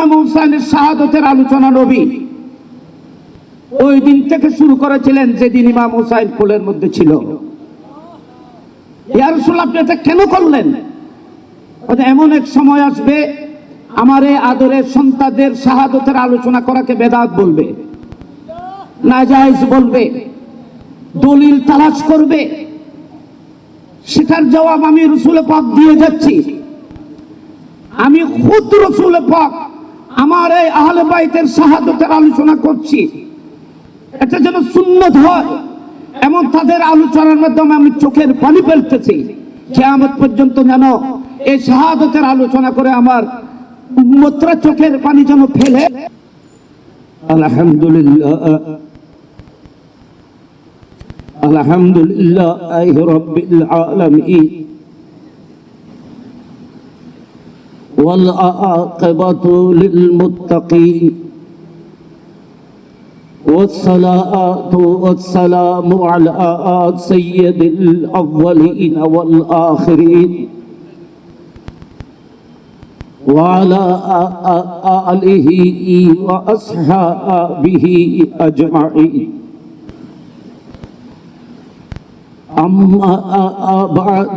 ইমাম হুসাইনের শাহাদতের আলোচনা নবী। ওই দিন থেকে শুরু করেছিলেন যেদিন ইমাম হুসাইন কোলের মধ্যে ছিল। আপনি এটা কেন করলেন? এমন এক সময় আসবে, আমার এই আদরের শাহাদতের আলোচনা করাকে বেদাত বলবে। নাজাইজ বলবে, দলিল তালাশ করবে। সেটার জবাব আমি রসুল পাক দিয়ে যাচ্ছি। আমি খুদ রসুল পাক আমার এই আহলে বাইতের শাহাদতের আলোচনা করছি। এটা যেন সুন্নত হয়। এমন তাদের আলোচনার মাধ্যমে আমি চোখের পানি ফেলতেছি। কেয়ামত পর্যন্ত যেন এই শাহাদতের আলোচনা করে আমার উম্মতরা চোখের পানি যেন ফেলে। আলহামদুলিল্লাহ। আলহামদুলিল্লাহ والعاقبة للمتقين والصلاة والسلام على سيد الأولين والآخرين وعلى آله وأصحابه أجمعين. أما بعد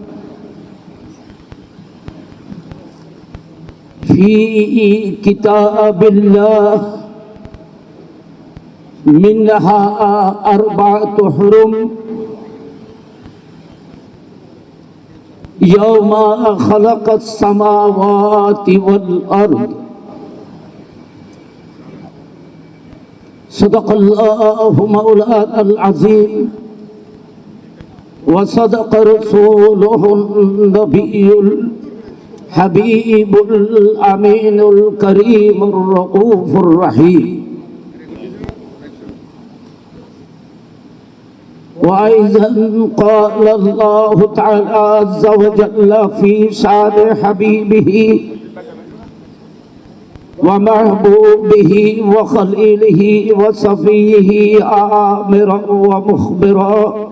في كتاب الله منها أربعة حرم. يوم خلق السماوات والأرض. صدق الله مولانا العظيم. وصدق رسوله النبي الحبيب الأمين الكريم الرؤوف الرحيم. وأيضا قال الله تعالى عز وجل في شأن حبيبه ومحبوبه وخليله وصفيه آمرا ومخبرا.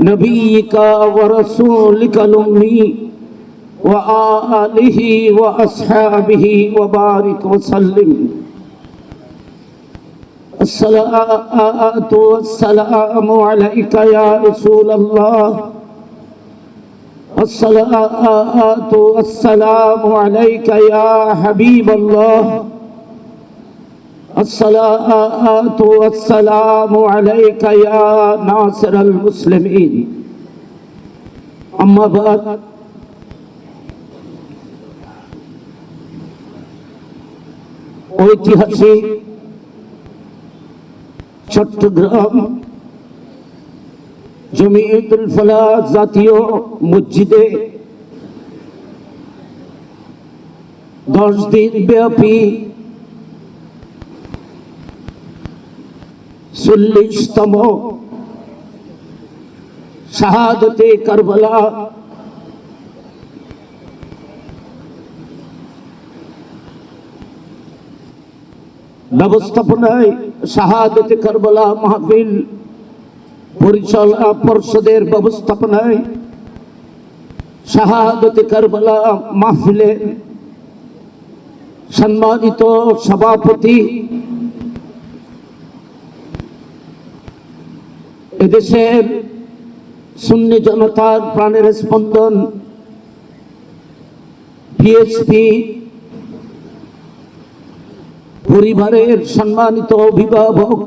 نبيك ورسولك الأمي وآله وأصحابه وبارك وسلم. الصلاة والسلام عليك يا رسول الله. الصلاة والسلام عليك يا حبيب الله. الصلاة والسلام عليك يا ناصر المسلمين أما بعد ঐতিহাসিক চট্টগ্রাম জমিয়তুল ফলা জাতীয় মসজিদে দশ দিন ব্যাপী চল্লিশতম শাহাদতে কারবালা। ব্যবস্থাপনায় শাহাদতে কারবালা মাহফিল পরিচালনা পর্ষদের ব্যবস্থাপনায় শাহাদতে কারবালা মাহফিলের সম্মানিত সভাপতি এদেশের সুন্নি জনতার প্রাণের স্পন্দন পিএইচপি পরিবারের সম্মানিত অভিভাবক,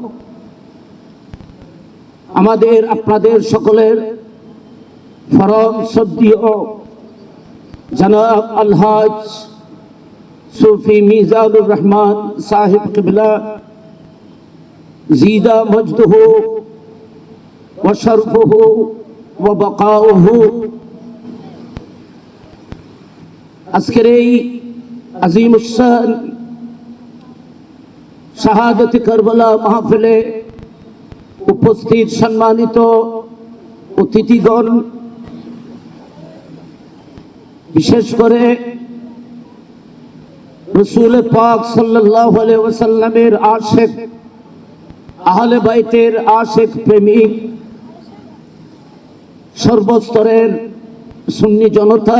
আমাদের, আপনাদের সকলের ফরম সদ্দীয় জনাব আলহাজ সুফি মিজানুর রহমান সাহেব কিবলা, জিদা মজদুহু وشرفه وبقاؤه আজকের এই আজিম উসান শাহাদত কারবালা মাহফিলে উপস্থিত সম্মানিত অতিথিগণ বিশেষ করে রসুল পাক সাল্লাহ ওসাল্লামের আশেক আহলে বাইতের আশেক প্রেমিক সর্বস্তরের সুন্নি জনতা,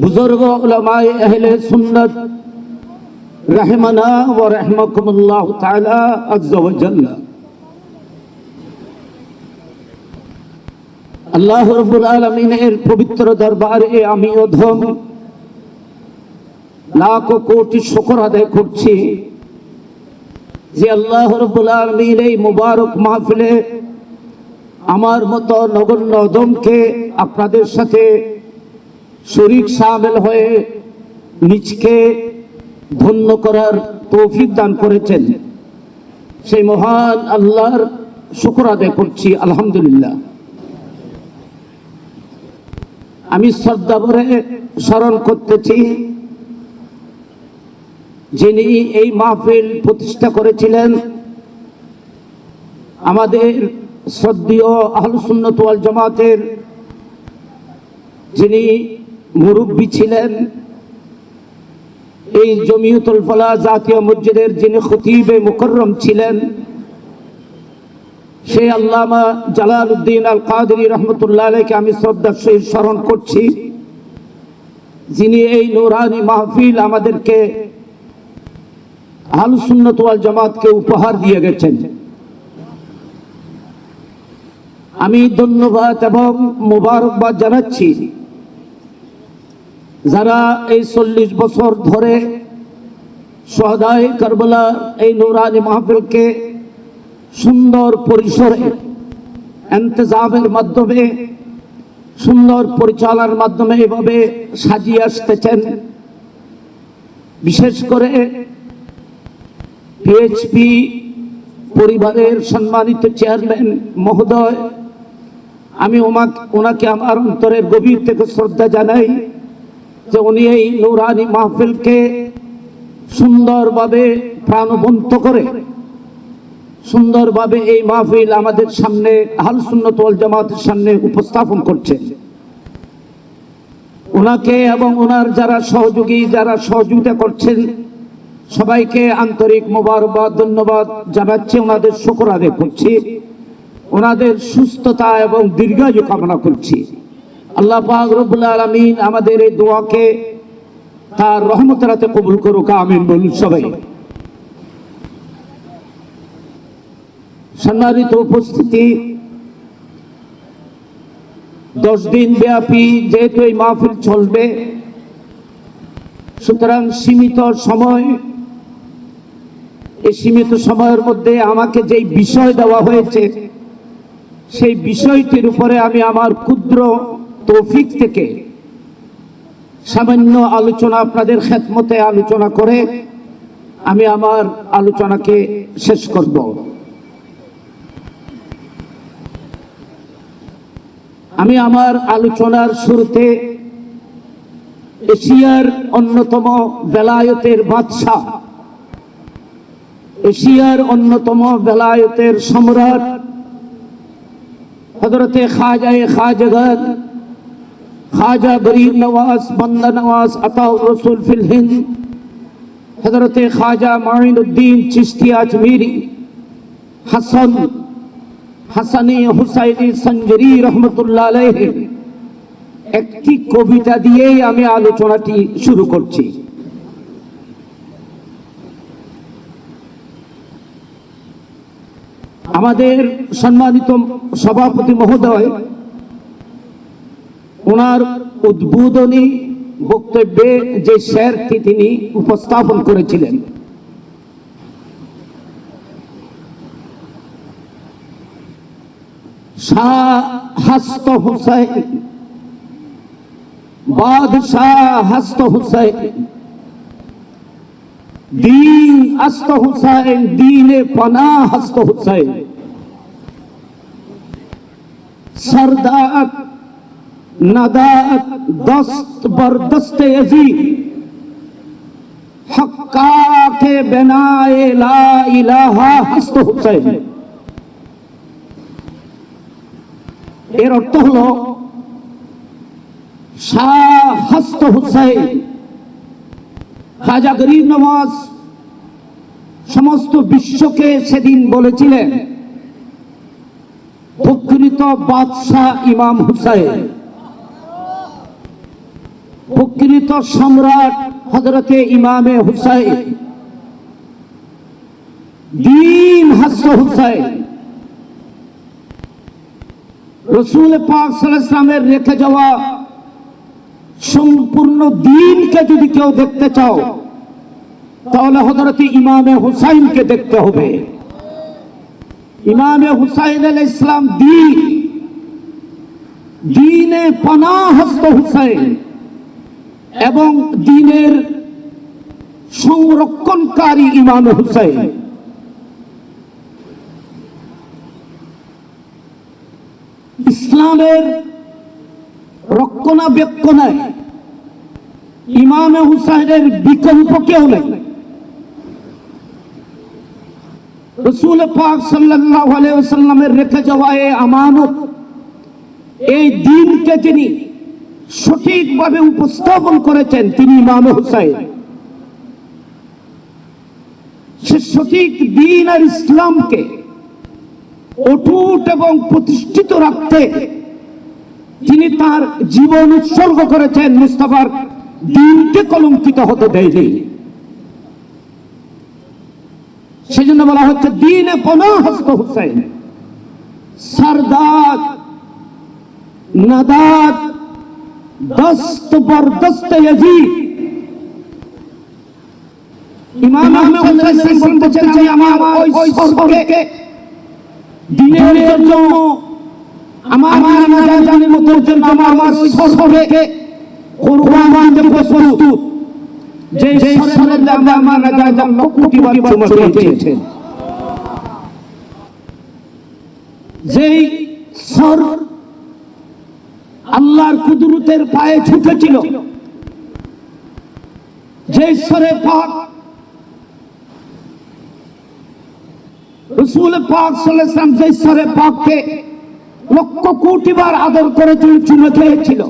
বুজুর্গ আহলে সুন্নাত রাহমানা ওয়া রাহমাকুমুল্লাহ আল্লাহ রাব্বুল আলামিনের পবিত্র দরবারে আমি অধম লাখ কোটি শুকর আদায় করছি যে আল্লাহ রাব্বুল আলামিন এই মুবারক মাহফিলে আমার মতো নগণ্য অদমকে আপনাদের সাথে শরিক সামিল হয়ে নিজকে ধন্য করার তৌফিক দান করেছেন। সেই মহান আল্লাহর শুকর আদায় করছি, আলহামদুলিল্লাহ। আমি শ্রদ্ধা ভরে স্মরণ করতেছি, যিনি এই মাহফিল প্রতিষ্ঠা করেছিলেন, আমাদের শ্রদ্ধীয় আহলুসুন্নত ওয়াল জামাতের যিনি মুরব্বী ছিলেন, এই জমিয়তুল ফলা জাতীয় মসজিদের যিনি খতিবে মুকররম ছিলেন, সেই আল্লামা জালাল উদ্দিন আল কাদরি রহমতুল্লাহ আলাইকে আমি শ্রদ্ধার সহিত স্মরণ করছি, যিনি এই নুরানি মাহফিল আমাদেরকে আহলুসুন্নত ওয়াল জামাতকে উপহার দিয়ে গেছেন। আমি ধন্যবাদ এবং মোবারকবাদ জানাচ্ছি। যারা এই চল্লিশ বছর ধরে সহদায় কারবালা এই নুরানি মাহফিলকে সুন্দর পরিসরে এন্তজামের মাধ্যমে, সুন্দর পরিচালনার মাধ্যমে এভাবে সাজিয়ে আসতেছেন। বিশেষ করে পিএইচপি পরিবারের সম্মানিত চেয়ারম্যান মহোদয় আমি ওনাকে আমার অন্তরের গভীর থেকে শ্রদ্ধা জানাই যে উনি এই নৌরানি মাহফিলকে সুন্দরভাবে প্রাণবন্ত করে, সুন্দরভাবে এই মাহফিল আমাদের সামনে হালসুন্নত ওয়াল জামাতের সামনে উপস্থাপন করছে। ওনাকে এবং ওনার যারা সহযোগী, যারা সহযোগিতা করছেন, সবাইকে আন্তরিক মোবারকবাদ, ধন্যবাদ জানাচ্ছি ওনাদের শুকর আদায় করছি। ওনাদের সুস্থতা এবং দীর্ঘায়ু কামনা করছি। আল্লাহ পাক আলামিন আমাদের এই দোয়াকে তার রহমত রহমতরাতে কবুল করুক, আমিন বলুন সবাই। সম্মানিত উপস্থিতি, দশ দিন ব্যাপী যেহেতু এই মাহফিল চলবে, সুতরাং সীমিত সময়, এই সীমিত সময়ের মধ্যে আমাকে যেই বিষয় দেওয়া হয়েছে সেই বিষয়টির উপরে আমি আমার ক্ষুদ্র তৌফিক থেকে সামান্য আলোচনা আপনাদের খেতমতে আলোচনা করে আমি আমার আলোচনাকে শেষ করব। আমি আমার আলোচনার শুরুতে এশিয়ার অন্যতম বেলায়তের বাদশাহ, এশিয়ার অন্যতম বেলায়তের সম্রাট হজরতে খাজায় খাজগত খাজা গরিব নওয়াজ বন্দা নওয়াজ আতাউ রসুল ফিল হিন্দ হজরতে খাজা মাইনুদ্দিন চিস্তি আজমিরি হাসান হাসানি হুসাইনি সঞ্জরি রহমতুল্লাহ আলাইহির একটি কবিতা দিয়েই আমি আলোচনাটি শুরু করছি আমাদের সম্মানিত সভাপতি মহোদয়, ওনার উদ্বোধনী বক্তব্যে যে শেরটি তিনি উপস্থাপন করেছিলেন। হাস্ত হুসাইন, বাদশাহ হাস্ত হুসাইন দিন আস্ত হুসাইন দিনে পানা হস্ত হুসাইন সরদাত, নাদাত, দস্ত বরদস্তে আজিম হক্কা কে বেনায়ে লা ইলাহা হস্ত হুসাইন এর। অর্থ হলো, শাহ হস্ত হুসাইন খাজা গরিব নওয়াজ সমস্ত বিশ্বকে সেদিন বলেছিলেন, প্রকৃত বাদশাহ ইমাম হুসাইন। প্রকৃত সম্রাট হজরতে ইমামে হুসাইন। দিন হাস্য হুসাইন। রসুল পাক সালামের রেখে যাওয়া সম্পূর্ণ দিনকে যদি কেউ দেখতে চাও, তাহলে হজরতে ইমামে হুসাইনকে দেখতে হবে। ইমামে হুসাইন আল ইসলাম দিন, দিনে পনাহস্ত হুসাইন এবং দিনের সংরক্ষণকারী ইমাম হুসাইন। ইসলামের রক্ষণাবেক্ষণায় ইমামে হুসাইনের বিকল্প কেউ নেই। রসুল পাক সাল্লাল্লাহু আলাইহি রেখে যাওয়া এই আমানত, এই দিনকে যিনি সঠিকভাবে উপস্থাপন করেছেন তিনি ইমাম হুসাইন। সে সঠিক দিন আর ইসলামকে অটুট এবং প্রতিষ্ঠিত রাখতে তিনি তার জীবন উৎসর্গ করেছেন মুস্তাফার দিনকে কলঙ্কিত হতে দেয়নি। সেজন্য বলা হচ্ছে দিনে পনাহস্ত হুসাইন সরদার নাদাত দস্ত বরদস্ত ইয়াজিদ। ইমাম আহমদ হুসাইন বলতেছেন যে আমার ওই সরকে দিনের জন্য আমার আমার জানের মতো জন্য আমার আমার সরকে কোরবান দিতে প্রস্তুত। যে সরকারের কোটি বার চেয়েছেন যেই সর আল্লাহর কুদরতের পায়ে ছুটেছিল। যে সরে পাক রসুল পাক সাল্লাম যে সরে পাককে লক্ষ কোটি বার আদর করে চুমে খেয়েছিল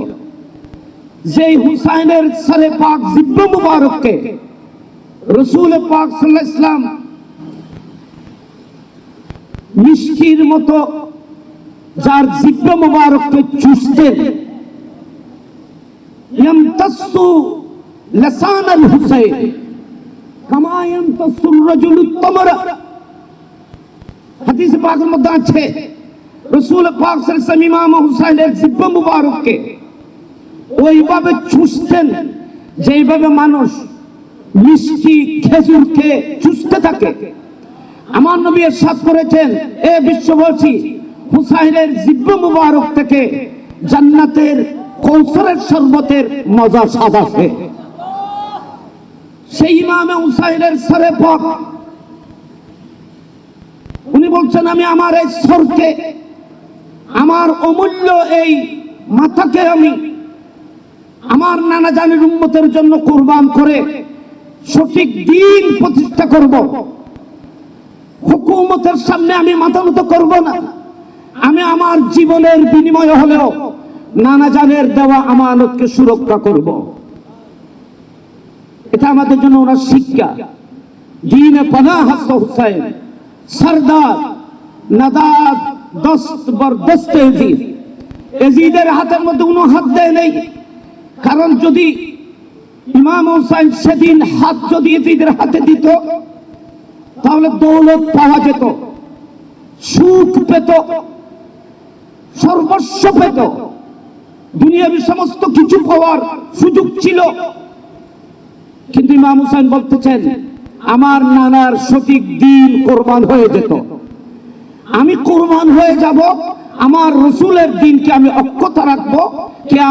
যেই হুসাইনের সরে পাক জিব্ব মুবারককে রসুল পাক সাল্লাহ ইসলাম মিষ্টির মতো যার জিব্ব মুবারককে চুষতেন ইয়ামতাসসু লাসান আল হুসাইন, কামা ইয়ামতাসসু রাজুল তামরা। হাদিস পাকের মধ্যে আছে, রসুল পাক সাল্লাল্লাহু আলাইহি ওয়াসাল্লাম ইমাম হুসাইনের জিব্ব মুবারককে ওইভাবে চুষতেন, যেইভাবে মানুষ মিষ্টি খেজুরকে চুষতে থাকে। আমার নবী এরশাদ করেছেন, এ বিশ্ববাসী হুসাইনের জিব্ব মুবারক থেকে জান্নাতের কৌসরের শরবতের মজা স্বাদ আসে সেই ইমামে হুসাইনের সরে পক উনি বলছেন, আমি আমার এই সরকে আমার অমূল্য এই মাথাকে আমি আমার নানা জানের উন্মতের জন্য কোরবান করে সঠিক দিন প্রতিষ্ঠা করব। হুকুমতের সামনে আমি মাথা মতো করব না। আমি আমার জীবনের বিনিময় হলেও নানা জানের দেওয়া আমানতকে সুরক্ষা করব। এটা আমাদের জন্য ওনার শিক্ষা। দিনে পানা হাস্ত হুসাইন, সরদার নাদাদ দস্ত বরদস্ত এজিদ এজিদের হাতের মধ্যে কোনো হাত দেয় নেই। কারণ যদি ইমাম হোসাইন সেদিন হাত যদি এজিদের হাতে দিত, তাহলে দৌলত পাওয়া যেত, সুখ পেত, সর্বস্ব পেত। দুনিয়াবি সমস্ত কিছু পাওয়ার সুযোগ ছিল। কিন্তু ইমাম হুসাইন বলতেছেন, আমার নানার সঠিক দিন কোরবান হয়ে যেত। আমি কোরবান হয়ে যাব আমার রসুলের দিনকে আমি অক্ষত রাখব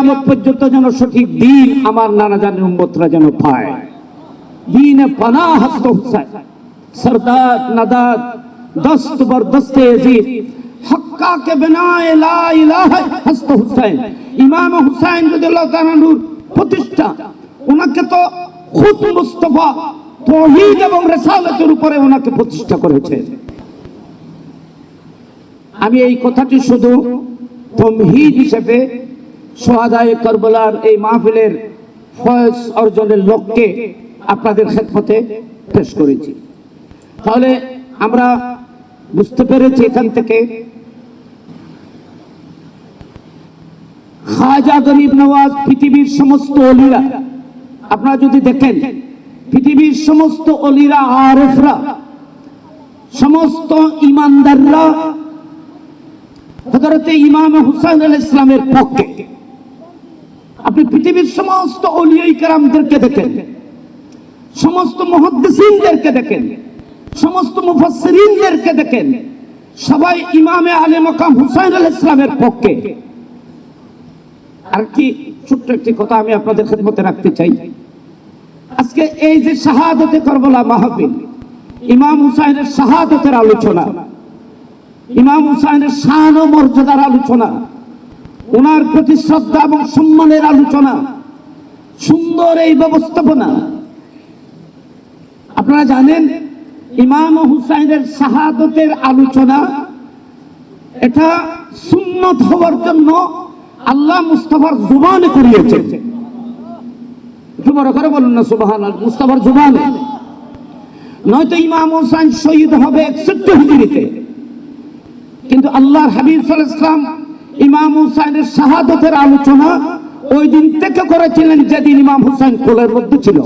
আমার পর্যন্ত যেন সঠিক দিন আমার নানা জানি উম্মতরা যেন পায়। দিনে পানা হাস্ত হুসায় সরদার নাদাত দস্ত বরদস্তে এজিদ হক্কা কে বেনায় লা ইলাহা হাস্ত হুসাইন ইমাম হুসাইন রাদিয়াল্লাহু তাআলা প্রতিষ্ঠা ওনাকে তো খুদ মুস্তাফা তৌহিদ এবং রেসালতের উপরে ওনাকে প্রতিষ্ঠা করেছে। আমি এই কথাটি শুধু তমহিদ হিসেবে সোহাদায়ে কারবালার এই মাহফিলের ফয়েজ অর্জনের লক্ষ্যে আপনাদের খেদমতে পেশ করেছি। তাহলে আমরা বুঝতে পেরেছি এখান থেকে খাজা গরিব নওয়াজ পৃথিবীর সমস্ত অলিরা, আপনারা যদি দেখেন, পৃথিবীর সমস্ত অলিরা, আরেফরা, সমস্ত ইমানদাররা হজরতে ইমাম হুসাইন আল ইসলামের পক্ষে। আপনি পৃথিবীর সমস্ত অলিয়াই কেরামদেরকে দেখেন, সমস্ত মহাদ্দিসিনদেরকে দেখেন, সমস্ত মুফাসসিরিনদেরকে দেখেন, সবাই ইমামে আলে মকাম হুসাইন আল ইসলামের পক্ষে। আর কি ছোট্ট একটি কথা আমি আপনাদের খেদমতে রাখতে চাই। আজকে এই যে শাহাদতে করবলা মাহফিল, ইমাম হুসাইনের শাহাদতের আলোচনা ইমাম হুসাইনের শান ও মর্যাদার আলোচনা, ওনার প্রতি শ্রদ্ধা এবং সম্মানের আলোচনা, সুন্দর এই ব্যবস্থাপনা। আপনারা জানেন, ইমাম হুসাইনের শাহাদতের আলোচনা, এটা সুন্নত হওয়ার জন্য আল্লাহ মুস্তাফার জুবানে করিয়েছেন। একটু বড় করে বলুন না সুবাহান মুস্তাফার জুবানে। নয়তো ইমাম হুসাইন শহীদ হবে একষট্টি হিজড়িতে। কিন্তু আল্লাহর হাবিব ইসলাম ইমাম হুসাইনের শাহাদতের আলোচনা ওই দিন থেকে করেছিলেন যেদিন ইমাম হুসাইন কোলের মধ্যে ছিল।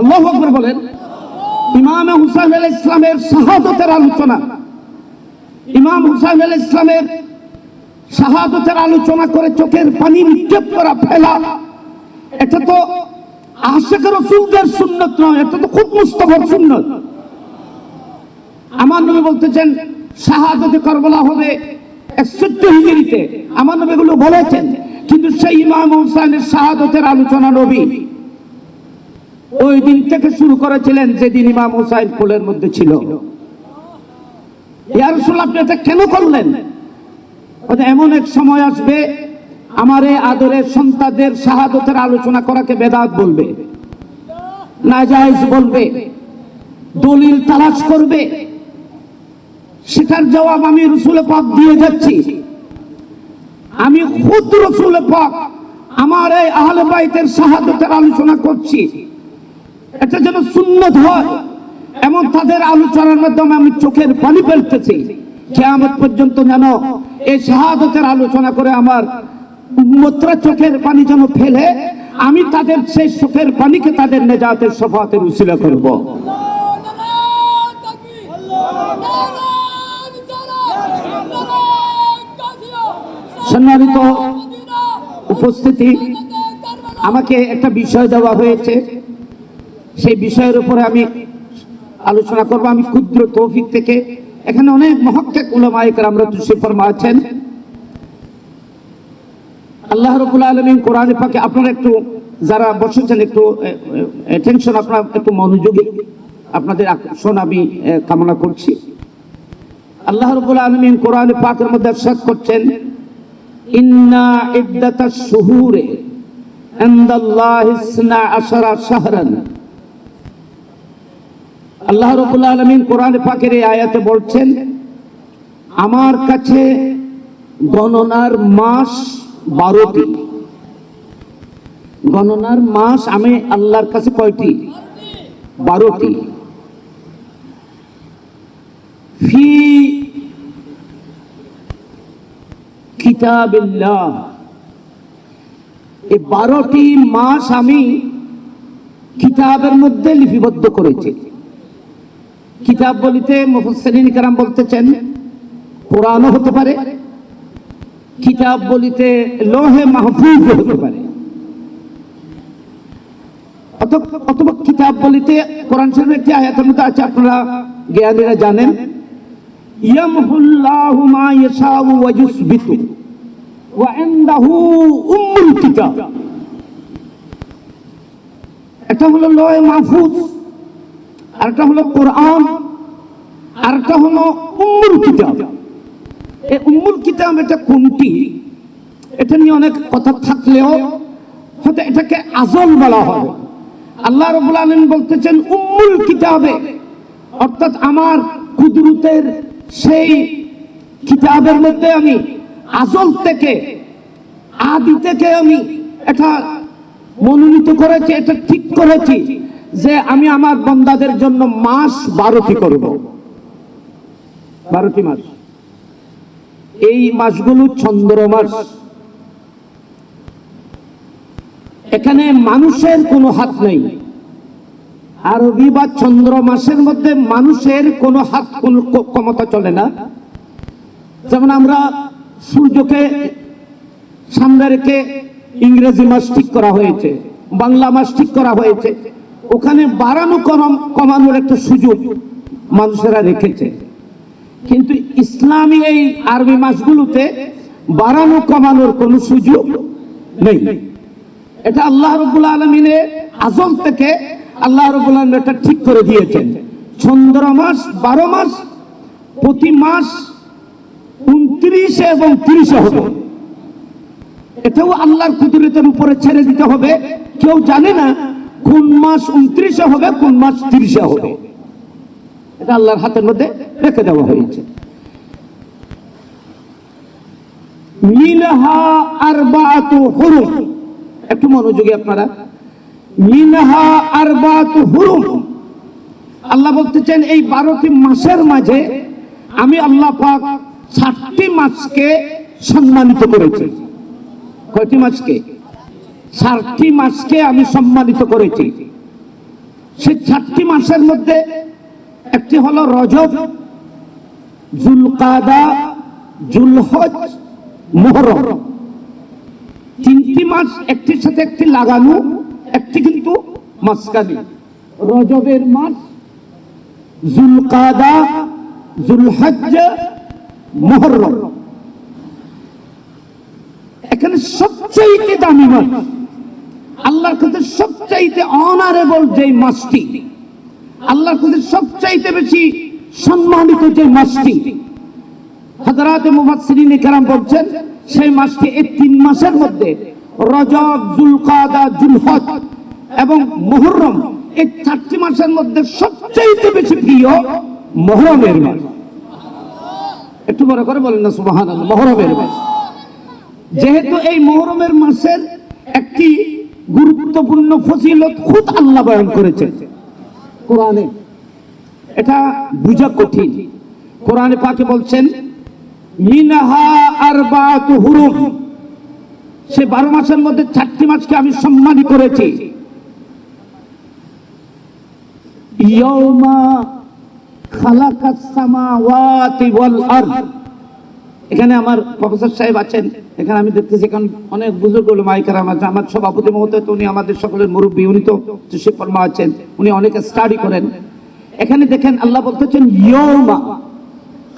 আল্লাহ আকবর বলেন, ইমাম হুসাইন আল ইসলামের শাহাদতের আলোচনা, ইমাম হুসাইন আল ইসলামের শাহাদতের আলোচনা করে চোখের পানি নিক্ষেপ করা ফেলা, এটা তো আশেখ রসুলদের সুন্নত নয়, এটা তো খুব মুস্তফার সুন্নত। আমার নবী বলতেছেন, শাহাদতে করবলা হবে একষট্টি হিজড়িতে। আমার নবী এগুলো বলেছেন, কিন্তু সেই ইমাম হুসাইনের শাহাদতের আলোচনা নবী। ওই দিন থেকে শুরু করেছিলেন যেদিন ইমাম হুসাইন কোলের মধ্যে ছিল। ইয়ার রসুল আপনি এটা কেন করলেন? এমন এক সময় আসবে, আমার এই আদরের সন্তানদের শাহাদতের আলোচনা করাকে বেদাত বলবে নাজাইজ বলবে, দলিল তালাশ করবে সেটার জবাব আমি রসুলে পাক দিয়ে যাচ্ছি। আমি খুদ রসুল পাক আমার এই আহলে বাইতের শাহাদতের আলোচনা করছি। এটা যেন সুন্নত হয়, এমন তাদের আলোচনার মাধ্যমে আমি চোখের পানি ফেলতেছি। কেয়ামত পর্যন্ত যেন এই শাহাদতের আলোচনা করে আমার উম্মতরা চোখের পানি যেন ফেলে, আমি তাদের সেই চোখের পানিকে তাদের নেজাতের সফাতের উসিলা করব। সম্মানিত উপস্থিতি, আমাকে একটা বিষয় দেওয়া হয়েছে। সেই বিষয়ের উপরে আমি আলোচনা করব। আমি ক্ষুদ্র তৌফিক থেকে। এখানে অনেক মহাক্ষে উলামায়িকরা আমরা দুষ্ফরমা আছেন আল্লাহ রবুল আলমী কোরআনে পাকে আপনারা একটু যারা বসেছেন, একটু টেনশন আপনার একটু মনোযোগী আপনাদের আকর্ষণ আমি কামনা করছি। আল্লাহ রবুল আলমিন কোরআনে পাকের মধ্যে আশ্বাস করছেন। আল্লাহ আলমিন কোরআন আয়াতে বলছেন, আমার কাছে গণনার মাস বারোটি। গণনার মাস আমি আল্লাহর কাছে কয়টি? বারোটি। ফি বারোটি মাস আমি কিতাবের মধ্যে লিপিবদ্ধ করেছি। কিতাব বলিতে মুফসরিন কারাম বলতেছেন, কোরআনও হতে পারে, কিতাব বলিতে লোহে মাহফুজ হতে পারে। অথবা কিতাব বলিতে কোরআন শরীফের আয়াতের মধ্যে আছে, আপনারা জ্ঞানীরা জানেন মা ওয়া ইউসবিতু। ইনদাহু উম্মুল কিতাব। এটা হলো লয় মাহফুজ আর একটা হলো কোরআন আর একটা হলো উম্মুল কিতাব। এই উম্মুল কিতাব এটা কোনটি? এটা নিয়ে অনেক কথা থাকলেও হয়তো এটাকে আজল বলা হবে। আল্লাহ রবুল আলম বলতেছেন, উম্মুল কিতাবে। অর্থাৎ আমার কুদরতের সেই কিতাবের মধ্যে আমি আজল থেকে, আদি থেকে আমি এটা মনোনীত করেছি, এটা ঠিক করেছি যে আমি আমার বন্দাদের জন্য মাস বারোটি করব। বারোটি মাস। এই মাসগুলো চন্দ্র মাস। এখানে মানুষের কোনো হাত নেই। আরবি বা চন্দ্র মাসের মধ্যে মানুষের কোনো হাত কোনো ক্ষমতা চলে না। যেমন আমরা সূর্যকে সামনে রেখে ইংরেজি মাস ঠিক করা হয়েছে, বাংলা মাস ঠিক করা হয়েছে। ওখানে বাড়ানো কম কমানোর একটা সুযোগ মানুষেরা রেখেছে। কিন্তু ইসলামী এই আরবি মাসগুলোতে বাড়ানো, কমানোর কোনো সুযোগ নেই। এটা আল্লাহ রবুল আলমিনের আজম থেকে আল্লাহ রবুল আলম এটা ঠিক করে দিয়েছেন। চন্দ্র মাস, বারো মাস, প্রতি মাস উনত্রিশে এবং তিরিশে হবে। এটাও আল্লাহর কুদরতের উপরে ছেড়ে দিতে হবে। কেউ জানে না কোন মাস উনত্রিশে হবে, কোন মাস তিরিশে হবে। এটা আল্লাহর হাতের মধ্যে রেখে দেওয়া হয়েছে। মিনহা আরবাতু হুরুম। একটু মনোযোগী আপনারা। মিনহা আরবাতু হুরুম। আল্লাহ বলতেছেন, এই বারোটি মাসের মাঝে আমি আল্লাহ পাক ষাটটি মাসকে সম্মানিত করেছি। কয়টি মাসকে ষাটটি মাসকে আমি সম্মানিত করেছি। সে ষাটটি মাসের মধ্যে একটি হলো রজব, জুলকাদা, জুলহজ, মোহরম। তিনটি মাস একটির সাথে একটি লাগানো, একটি কিন্তু মাসকানি রজবের মাস জুলকাদা জুলহজ মোহরম এখানে সবচাইতে দামি মাস আল্লাহর কাছে সবচাইতে অনারেবল যে মাসটি আল্লাহর কাছে সবচাইতে বেশি সম্মানিত যে মাসটি হাজরাতে মুফাসসিরিন কেরাম বলছেন, সেই মাসটি এই তিন মাসের মধ্যে রজব, জুলকাদা, জুলহজ এবং মুহররম এই চারটি মাসের মধ্যে সবচাইতে বেশি প্রিয় মুহররমের মাস একটু বড় করে বলেন না, সুবহানাল্লাহ মুহররমের মাস। যেহেতু এই মহরমের মাসের একটি গুরুত্বপূর্ণ ফজিলত খুদ আল্লাহ বয়ান করেছেন। কোরআনে। এটা বুঝা কঠিন। কোরআনে পাকে বলছেন সে বারো মাসের মধ্যে চারটি মাসকে আমি সম্মানী করেছি। ইয়াউমা খালাকাস সামাওয়াতি ওয়াল আরদ। এখানে আমার প্রফেসর সাহেব আছেন। এখানে আমি দেখতেছি এখন অনেক বুজুর্গ মাইকার আমার আমার সভাপতি মহোদয় উনি আমাদের সকলের মুরব্বী। উনি তো শিব পরমা আছেন। উনি অনেক স্টাডি করেন। এখানে দেখেন আল্লাহ বলতেছেন ইয়ৌমা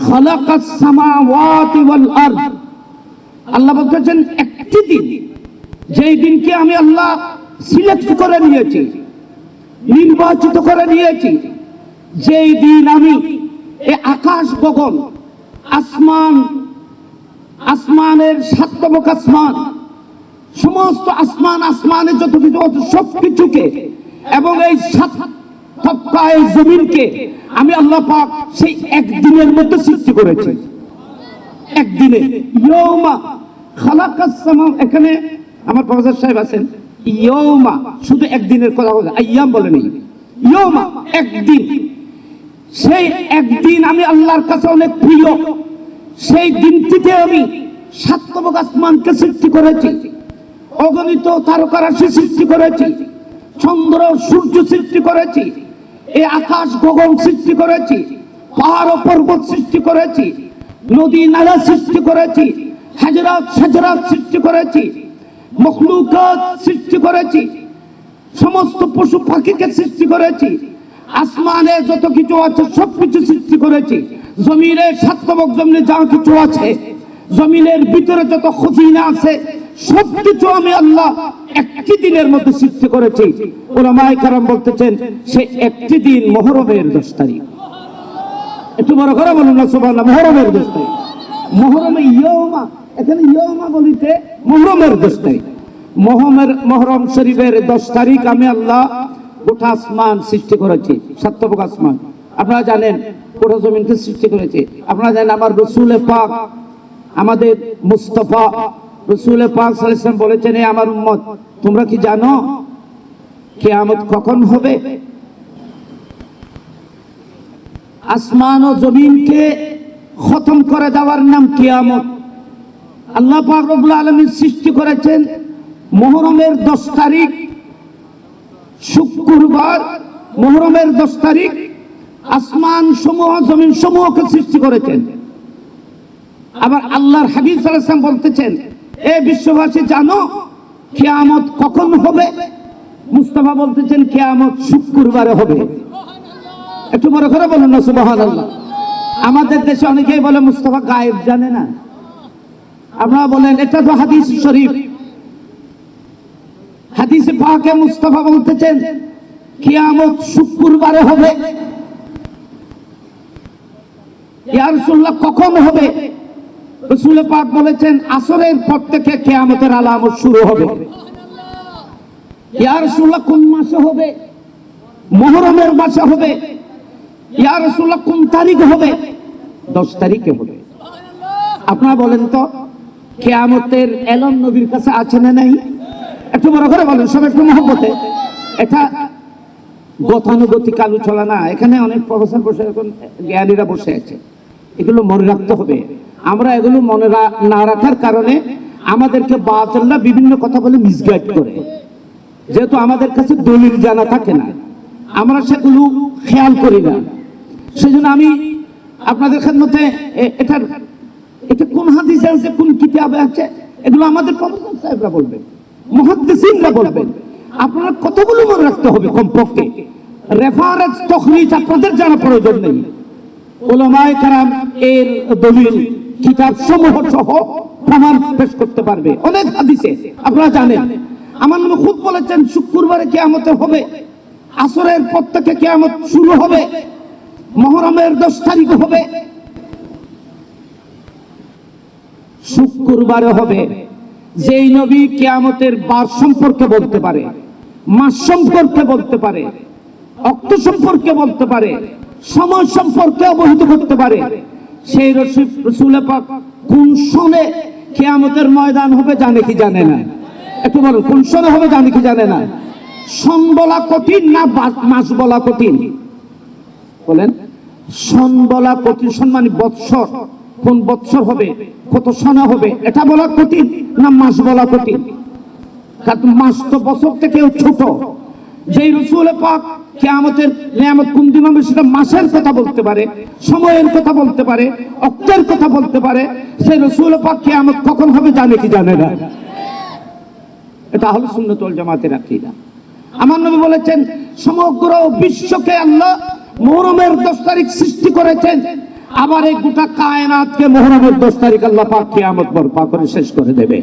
খালাকাস সামাওয়াতি ওয়াল আরদ। আল্লাহ বলতেছেন, একটি দিন, যেই দিনকে আমি আল্লাহ সিলেক্ট করে নিয়েছি, নির্বাচিত করে নিয়েছি যেই দিন আমি এ আকাশ গগন, আসমান, আসমানের সাতমক আসমান, সমস্ত আসমান আসমানের যত কিছু সব কিছুকে এবং এই সাত জমিনকে আমি আল্লাহ পাক সেই একদিনের মধ্যে সৃষ্টি করেছি। একদিনে। ইয়ৌমা খালাকাস সামা এখানে আমার প্রফেসর সাহেব আছেন। ইয়ৌমা শুধু একদিনের কথা বলে আইয়াম বলে নেই। ইয়ৌমা একদিন। সেই একদিন আমি আল্লাহর কাছে অনেক প্রিয়। সেই দিনটিতে আমি সাতবক আসমানকে সৃষ্টি করেছি। অগণিত তারকারাশি সৃষ্টি করেছি। চন্দ্র, সূর্য সৃষ্টি করেছি। এই আকাশ, গগন সৃষ্টি করেছি। পাহাড় ও পর্বত সৃষ্টি করেছি। নদী, নালা সৃষ্টি করেছি। হাজরাত, সাজরাত সৃষ্টি করেছি। মখলুকাত সৃষ্টি করেছি। সমস্ত পশু পাখিকে সৃষ্টি করেছি। আসমানে যত কিছু আছে, সব কিছু সৃষ্টি করেছি। জমিনের সাতবক জমিনে যা কিছু আছে, জমিনের ভিতরে যত খজিনা আছে, সব কিছু আমি আল্লাহ একটি দিনের মধ্যে সৃষ্টি করেছি। ওলামায়ে কারাম বলতেছেন, সে একটি দিন মহরমের দশ তারিখ। একটু বড় করে বলুন না, সুবহানাল্লাহ, মহরমের দশ তারিখ। মহরমে ইয়মা এখানে ইয়মা বলিতে মহরমের দশ তারিখ। মহমের মহরম শরীফের দশ তারিখ আমি আল্লাহ গোটা আসমান সৃষ্টি করেছি আসমান। আপনারা জানেন, গোটা জমিনকে সৃষ্টি করেছে। আপনারা জানেন, আমার রসুলে পাক, আমাদের মুস্তফা, রসুলে পাক ওয়াসাল্লাম বলেছেন, "এ আমার উম্মত, তোমরা কি জানো, কিয়ামত কখন হবে? আসমান ও জমিনকে খতম করে দেওয়ার নাম কিয়ামত। আল্লাহ পাক রব্বুল আলামিন সৃষ্টি করেছেন মুহররমের 10 তারিখ শুক্রবার মুহররমের 10 তারিখ আসমান সমূহ, জমিন সমূহকে সৃষ্টি করেছেন। আবার আল্লাহর হাবিব ওয়াসাল্লাম বলতেছেন, এ বিশ্ববাসী, জানো, কেয়ামত কখন হবে? মুস্তাফা বলতেছেন, কেয়ামত শুক্রবারে হবে। একটু বড় করে বলুন না সুবাহান আল্লাহ আমাদের দেশে অনেকেই বলে, মুস্তফা গায়েব জানে না। আপনারা বলেন, এটা তো হাদিস শরীফ। হাদিসে পাকে মুস্তফা বলতেছেন, কিয়ামত শুক্রবারে হবে। ইয়া রাসূলুল্লাহ, কখন হবে? রসুল পাক বলেছেন, আসরের পর থেকে কিয়ামতের আলামত শুরু হবে। ইয়া রাসূলুল্লাহ, কোন মাসে হবে? মুহররমের মাসে হবে। ইয়া রাসূলুল্লাহ, কোন তারিখে হবে? দশ তারিখে হবে। আপনারা বলেন তো, কেয়ামতের এলন নবীর কাছে আছে না নাই? একটু বড় করে বলেন সব একটু মহব্বতে। এটা গতানুগতিক আলোচনা না, এখানে অনেক প্রফেসর বসে এখন, জ্ঞানীরা বসে আছে। এগুলো মনে রাখতে হবে। আমরা এগুলো মনে না রাখার কারণে আমাদেরকে বাতিলরা বিভিন্ন কথা বলে মিসগাইড করে। যেহেতু আমাদের কাছে দলিল জানা থাকে না, আমরা সেগুলো খেয়াল করি না। সেজন্য আমি আপনাদের মধ্যে এটার, এটা কোন হাদিসে আছে, কোন কিতাবে আছে? এগুলো আমাদের প্রফেসর সাহেবরা বলবেন। বলবেন। আপনারা কতগুলো মনে রাখতে হবে কমপক্ষে? রেফারেন্স আপনাদের জানা প্রয়োজন নেই। ওলামায়ে কারাম এর দলিল কিতাব সমূহ সহ প্রমাণ পেশ করতে পারবে। অনেক হাদিসে, আপনারা জানেন। আমার খুব বলেছেন, শুক্রবারে কিয়ামত হবে, আসরের পর থেকে কিয়ামত শুরু হবে, মহরমের দশ তারিখ হবে। শুক্রবারে হবে। যেই নবী কেয়ামতের বার সম্পর্কে বলতে পারে, মাস সম্পর্কে বলতে পারে, অক্ত সম্পর্কে বলতে পারে, সময় সম্পর্কে অবহিত করতে পারে, সেই রসুল কোন সনে কিয়ামতের ময়দান হবে জানে কি জানে না? একটু বলুন, কোন সনে হবে জানে কি জানে না? সন বলা কঠিন না মাস বলা কঠিন? বলেন সন বলা কঠিন সন মানে বৎসর। কোন বৎসর হবে, কত সনা হবে, এটা বলা কঠিন না মাস বলা কঠিন? কারণ মাস তো বছর থেকেও ছোট। যেই রসুল পাক নিয়ামত সেটা মাসের কথা বলতে পারে, সময়ের কথা বলতে পারে অক্টের কথা বলতে পারে। সেই রসুল পাক কখন হবে জানে কি জানে না। এটা হলো সুন্নতুল জামাতের আকীদা। আমার নবী বলেছেন, সমগ্র বিশ্বকে আল্লাহ মুহররমের দশ তারিখ সৃষ্টি করেছেন। আবার এই গোটা কায়নাথকে মহরমের দশ তারিখ আল্লাহ পাক কিয়ামত বরপা করে শেষ করে দেবে।